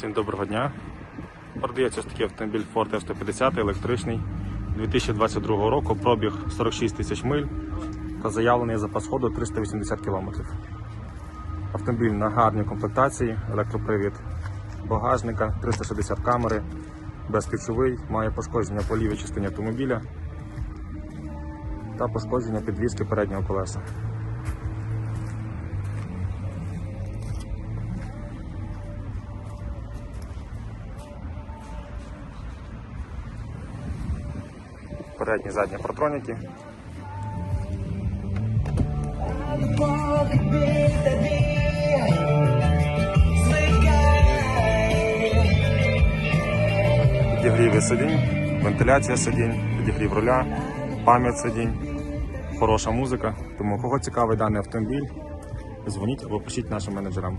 Всім доброго дня. Продається ось такий автомобіль Ford F-150 електричний 2022 року, пробіг 46 тисяч миль та заявлений запас ходу 380 км. Автомобіль на гарній комплектації, електропривід багажника, 360 камери, безключовий, має пошкодження по лівій частині автомобіля та пошкодження підвіски переднього колеса. Передні задні протроніки. Підігріви сидінь, вентиляція сидінь, підігрів руля, пам'ять сидінь, хороша музика. Тому кого цікавий даний автомобіль, дзвоніть або пишіть нашим менеджерам.